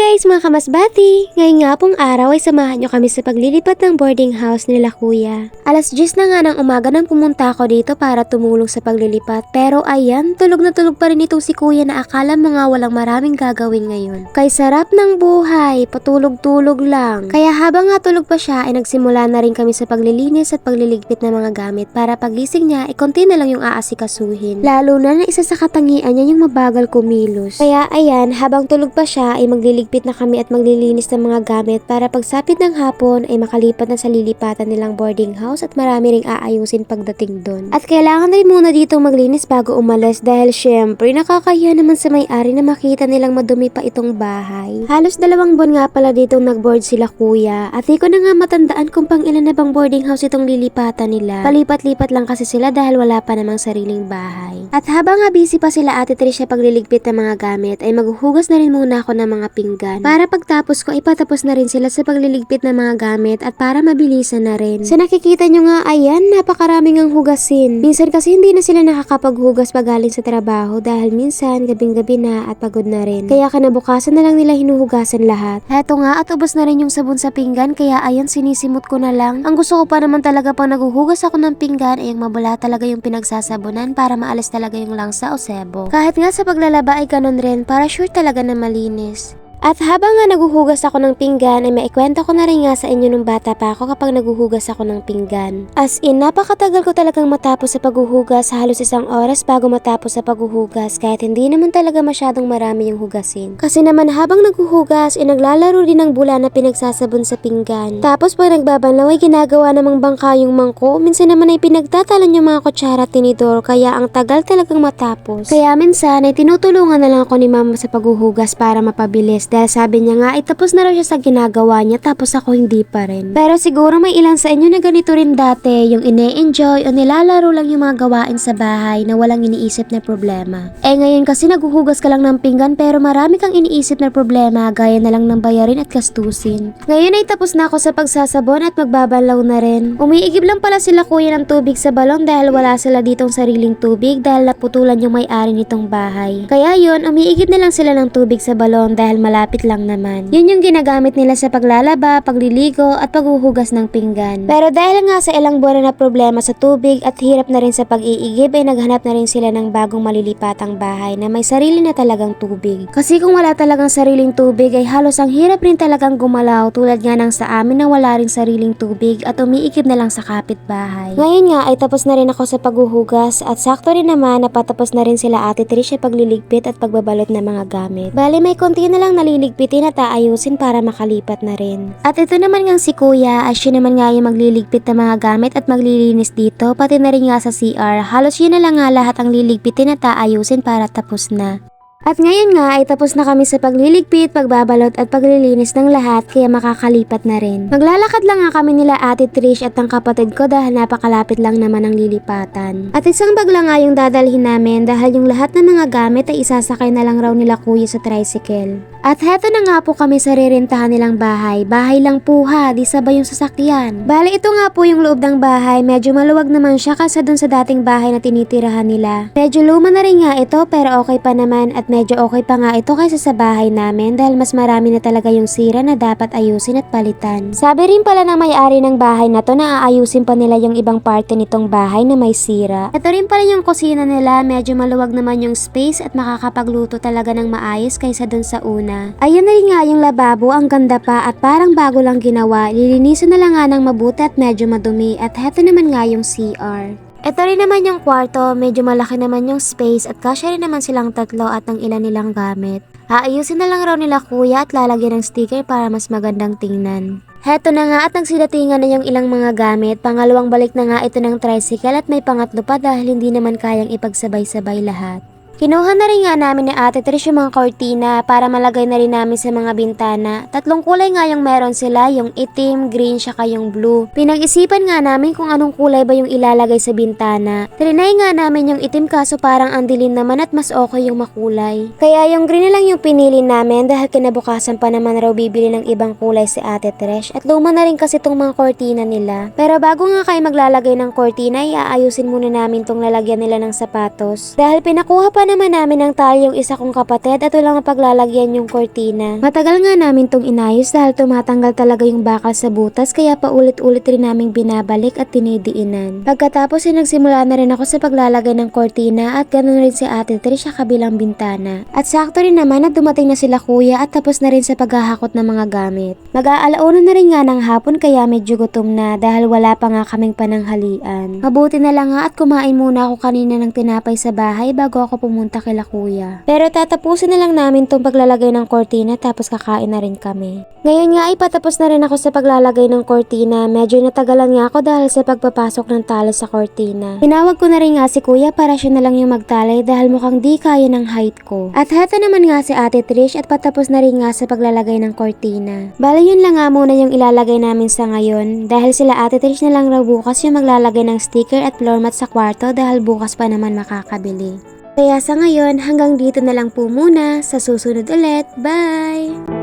guys mga kamasbati! Ngayon nga pong araw ay samahan nyo kami sa paglilipat ng boarding house nila kuya. Alas 10 na nga ng umaga nang pumunta ako dito para tumulong sa paglilipat pero ayan, tulog na tulog pa rin itong si kuya na akala mo nga walang maraming gagawin ngayon. Kay sarap ng buhay, patulog-tulog lang. Kaya habang nga tulog pa siya ay nagsimula na rin kami sa paglilinis at pagliligpit ng mga gamit para pagising niya ay konti na lang yung aasikasuhin. Lalo na na isa sa katangian niya yung mabagal kumilos. Kaya ayan, habang tulog pa siya ay magliligpit na kami at maglilinis ng mga gamit para pagsapit ng hapon ay makalipat na sa lilipatan nilang boarding house at marami ring aayusin pagdating doon. At kailangan rin muna dito maglinis bago umalis dahil syempre nakakahiya naman sa may-ari na makita nilang madumi pa itong bahay. Halos dalawang buwan nga pala dito nag-board sila kuya at di ko na nga matandaan kung pang ilan na bang boarding house itong lilipatan nila. Palipat-lipat lang kasi sila dahil wala pa namang sariling bahay. At habang nga busy pa sila ate Tricia pagliligpit ng mga gamit ay maghuhugas na rin muna ako ng mga pinggan. Para pagtapos ko ipatapos na rin sila sa pagliligpit ng mga gamit at para mabilisan na rin. Sa nakikita nyo nga ayan, napakaraming ang hugasin. Minsan kasi hindi na sila nakakapaghugas pag galing sa trabaho dahil minsan gabing-gabi na at pagod na rin. Kaya kinabukasan na lang nila hinuhugasan lahat. Heto nga at ubos na rin yung sabon sa pinggan kaya ayan sinisimot ko na lang. Ang gusto ko pa naman talaga pang naghuhugas ako ng pinggan ay yung mabula talaga yung pinagsasabunan para maalis talaga yung langsa o sebo. Kahit nga sa paglalaba ay ganun rin para sure talaga na malinis. At habang nga naguhugas ako ng pinggan ay maikwento ko na rin nga sa inyo nung bata pa ako kapag naguhugas ako ng pinggan. As in, napakatagal ko talagang matapos sa paghuhugas halos isang oras bago matapos sa paghuhugas kahit hindi naman talaga masyadong marami yung hugasin. Kasi naman habang naghuhugas ay naglalaro din ng bula na pinagsasabon sa pinggan. Tapos pag nagbabanlaw ay ginagawa namang bangka yung mangko, minsan naman ay pinagtatalan yung mga kutsara at tinidor kaya ang tagal talagang matapos. Kaya minsan ay tinutulungan na lang ako ni mama sa paghuhugas para mapabilis dahil sabi niya nga ay tapos na raw siya sa ginagawa niya tapos ako hindi pa rin. Pero siguro may ilan sa inyo na ganito rin dati yung ine-enjoy o nilalaro lang yung mga gawain sa bahay na walang iniisip na problema. Eh ngayon kasi naguhugas ka lang ng pinggan pero marami kang iniisip na problema gaya na lang ng bayarin at gastusin. Ngayon ay tapos na ako sa pagsasabon at magbabalaw na rin. Umiigib lang pala sila kuya ng tubig sa balon dahil wala sila ditong sariling tubig dahil naputulan yung may-ari nitong bahay. Kaya yun, umiigib na lang sila ng tubig sa balon dahil malapit lang naman. Yun yung ginagamit nila sa paglalaba, pagliligo at paghuhugas ng pinggan. Pero dahil nga sa ilang buwan na problema sa tubig at hirap na rin sa pag-iigib ay naghanap na rin sila ng bagong malilipatang bahay na may sarili na talagang tubig. Kasi kung wala talagang sariling tubig ay halos ang hirap rin talagang gumalaw tulad nga ng sa amin na wala rin sariling tubig at umiikib na lang sa kapitbahay. Ngayon nga ay tapos na rin ako sa paghuhugas at sakto rin naman napatapos na rin sila ate Tricia pagliligpit at pagbabalot ng mga gamit. Bali may konti na lang naliligpitin at aayusin para makalipat na rin. At ito naman ngang si kuya as siya naman nga yung magliligpit ng mga gamit at maglilinis dito pati na rin nga sa CR. Halos yun na lang nga lahat ang liligpitin at aayusin para tapos na. At ngayon nga ay tapos na kami sa pagliligpit, pagbabalot at paglilinis ng lahat kaya makakalipat na rin. Maglalakad lang nga kami nila Ate Trish at ang kapatid ko dahil napakalapit lang naman ang lilipatan. At isang bag lang nga yung dadalhin namin dahil yung lahat ng mga gamit ay isasakay na lang raw nila kuya sa tricycle. At heto na nga po kami sa rirentahan nilang bahay. Bahay lang po ha, di sabay yung sasakyan. Bale ito nga po yung loob ng bahay, medyo maluwag naman siya kasi dun sa dating bahay na tinitirahan nila. Medyo luma na rin nga ito pero okay pa naman at medyo okay pa nga ito kaysa sa bahay namin dahil mas marami na talaga yung sira na dapat ayusin at palitan. Sabi rin pala ng may-ari ng bahay na to na aayusin pa nila yung ibang parte nitong bahay na may sira. Ito rin pala yung kusina nila, medyo maluwag naman yung space at makakapagluto talaga ng maayos kaysa dun sa una. Ayun na rin nga yung lababo, ang ganda pa at parang bago lang ginawa. Lilinisan na lang nga ng mabuti at medyo madumi at heto naman nga yung CR. Ito rin naman yung kwarto, medyo malaki naman yung space at kasya rin naman silang tatlo at ang ilan nilang gamit. Aayusin na lang raw nila kuya at lalagyan ng sticker para mas magandang tingnan. Heto na nga at nagsidatingan na yung ilang mga gamit, pangalawang balik na nga ito ng tricycle at may pangatlo pa dahil hindi naman kayang ipagsabay-sabay lahat. Kinuha na rin nga namin ni Ate Trish yung mga kortina para malagay na rin namin sa mga bintana. Tatlong kulay nga yung meron sila, yung itim, green, syaka yung blue. Pinag-isipan nga namin kung anong kulay ba yung ilalagay sa bintana. Trinay nga namin yung itim kaso parang ang dilim naman at mas okay yung makulay. Kaya yung green na lang yung pinili namin dahil kinabukasan pa naman raw bibili ng ibang kulay si Ate Trish at luma na rin kasi tong mga kortina nila. Pero bago nga kayo maglalagay ng kortina, iaayusin muna namin tong lalagyan nila ng sapatos. Dahil pinakuha pa naman namin ng tali yung isa kong kapatid at walang paglalagyan yung kortina. Matagal nga namin tong inayos dahil tumatanggal talaga yung bakal sa butas kaya paulit-ulit rin naming binabalik at tinidiinan. Pagkatapos ay nagsimula na rin ako sa paglalagay ng kortina at ganoon rin si ate Trish sa kabilang bintana. At sakto rin naman na dumating na sila kuya at tapos na rin sa paghahakot ng mga gamit. Mag-aalauna na rin nga ng hapon kaya medyo gutom na dahil wala pa nga kaming pananghalian. Mabuti na lang nga at kumain muna ako kanina ng tinapay sa bahay bago ako pumunta kila kuya. Pero tatapusin na lang namin tong paglalagay ng kortina tapos kakain na rin kami. Ngayon nga ay patapos na rin ako sa paglalagay ng kortina. Medyo natagalan nga ako dahil sa pagpapasok ng tali sa kortina. Tinawag ko na rin nga si kuya para siya na lang yung magtali dahil mukhang di kaya ng height ko. At heto naman nga si ate Trish at patapos na rin nga sa paglalagay ng kortina. Bale yun lang nga muna yung ilalagay namin sa ngayon dahil sila ate Trish na lang raw bukas yung maglalagay ng sticker at floor mat sa kwarto dahil bukas pa naman makakabili. Kaya sa ngayon hanggang dito na lang po muna. Sa susunod ulit. Bye!